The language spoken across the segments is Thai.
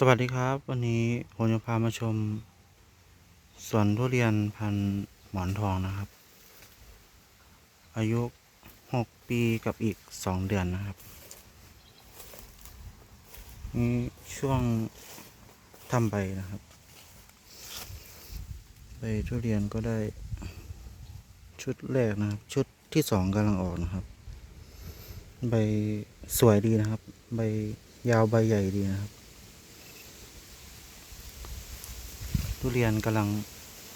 สวัสดีครับ วันนี้ผมจะพามาชมสวนทุเรียนพันหมอนทองนะครับ อายุหกปีกับอีกสองเดือนนะครับนี่ช่วงทำใบนะครับใบทุเรียนก็ได้ ชุดแรกนะครับ ชุดที่สองกำลังออกนะครับ ใบสวยดีนะครับ ใบยาวใบใหญ่ดีนะครับ ทุเรียนกำลัง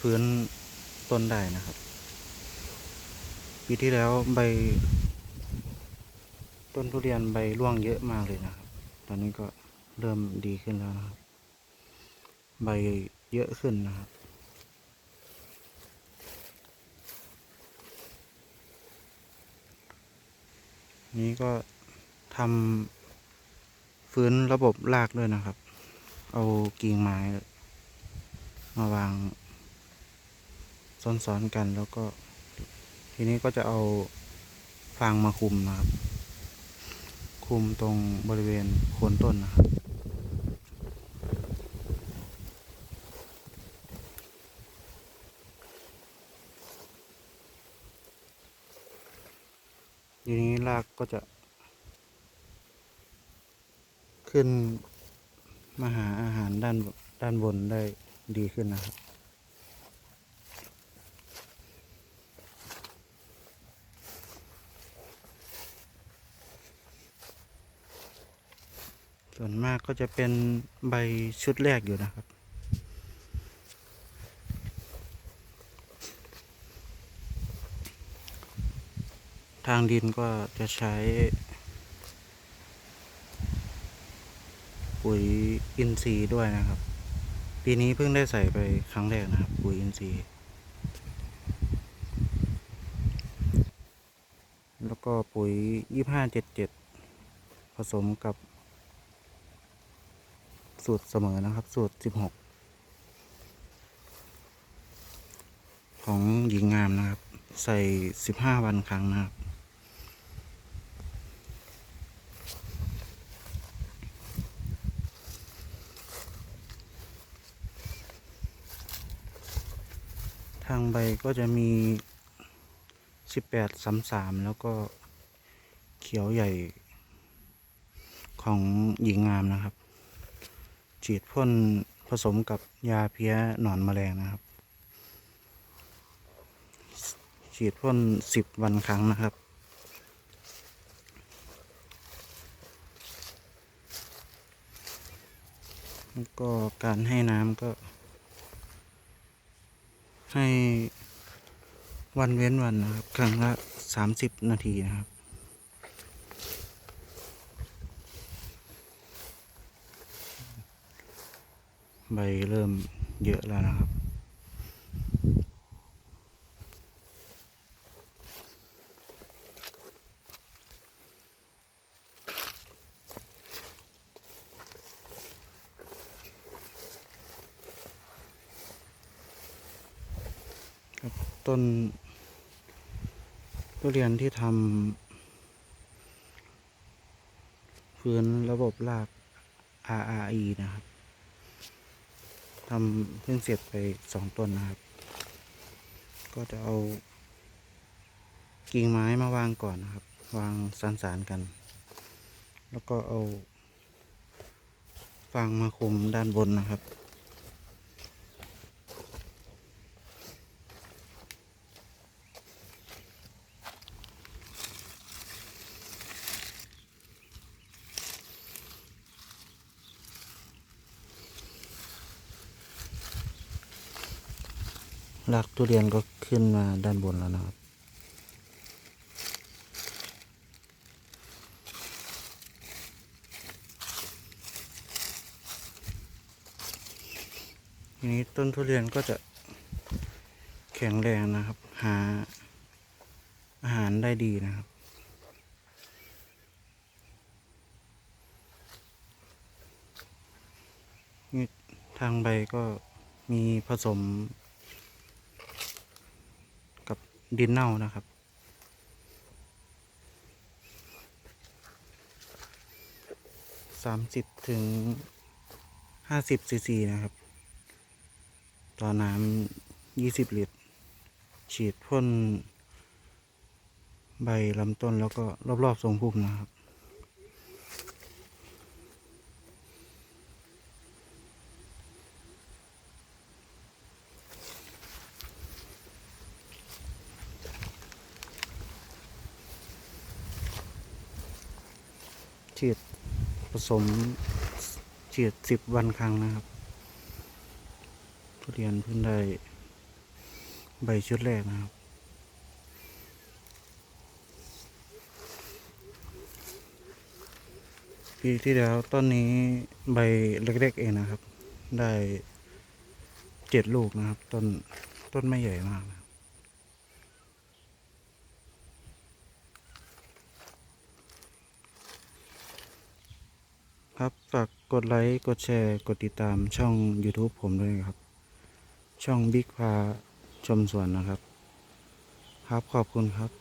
พื้นต้นได้นะครับ ปีที่แล้วใบ ต้นทุเรียนใบร่วงเยอะมากเลยนะครับ ตอนนี้ก็เริ่มดีขึ้นแล้วนะครับ ใบเยอะขึ้นนะครับนี้ก็ทำฟื้นระบบรากด้วยนะครับ เอากิ่งไม้ มาวางซ้อนๆกันแล้วก็ ทีนี้ก็จะเอาฟางมาคุมนะครับ คุมตรงบริเวณโคนต้นนะครับทีนี้รากก็จะ ขึ้นมาหาอาหารด้านด้านบนได้ ดีขึ้นนะครับ ส่วนมากก็จะเป็นใบชุดแรกอยู่นะครับทางดินก็จะใช้ ปุ๋ยอินทรีย์ด้วยนะครับ ปีนี้เพิ่งได้ใส่ไปครั้งแรกนะครับปุ๋ยอินทรีย์แล้วก็ปุ๋ยยี่ห้าเจ็ดเจ็ดผสมกับ สูตรเสมอนะครับ สูตรสิบหกของหญิงงามนะครับ ใส่สิบห้าวันครั้งนะครับ ทางใบก็จะมีสิบแปดสามสามแล้วก็เขียวใหญ่ของหญิงงามนะครับ ฉีดพ่นผสมกับยาเพี้ยหนอนแมลงนะครับ ฉีดพ่นสิบวันครั้งนะครับแล้วก็การให้น้ำก็ ให้วันเว้นวันนะครับ ครั้งละสามสิบนาทีนะครับ ใบเริ่มเยอะแล้วนะครับ ต้นทุเรียนที่ทำพื้นระบบราก RRE นะครับทำเพิ่งเสร็จไปสองต้นนะครับ ก็จะเอากิ่งไม้มาวางก่อนนะครับ วางสานสานกัน แล้วก็เอาฟางมาคุมด้านบนนะครับ รากทุเรียนก็ขึ้นมาด้านบนแล้วนะครับทีนี้ต้นทุเรียนก็จะแข็งแรงนะครับ หาอาหารได้ดีนะครับนี่ทางใบก็มีผสม ดินเน่านะครับ สามสิบถึงห้าสิบซีซีนะครับ ต่อน้ำยี่สิบลิตร ฉีดพ่นใบลำต้นแล้วก็รอบๆทรงพุ่มนะครับ ฉีดผสมฉีดสิบวันครั้งนะครับ ทุเรียนเพิ่งได้ใบชุดแรกนะครับ ปีที่แล้วต้นนี้ใบเล็กๆเองนะครับ ได้เจ็ดลูกนะครับ ต้นต้นไม่ใหญ่มากนะครับ ครับ ฝากกดไลค์ กดแชร์ กดติดตามช่อง YouTube ผมด้วยนะครับ ช่องบิ๊กพาชมสวนนะครับ ครับขอบคุณครับ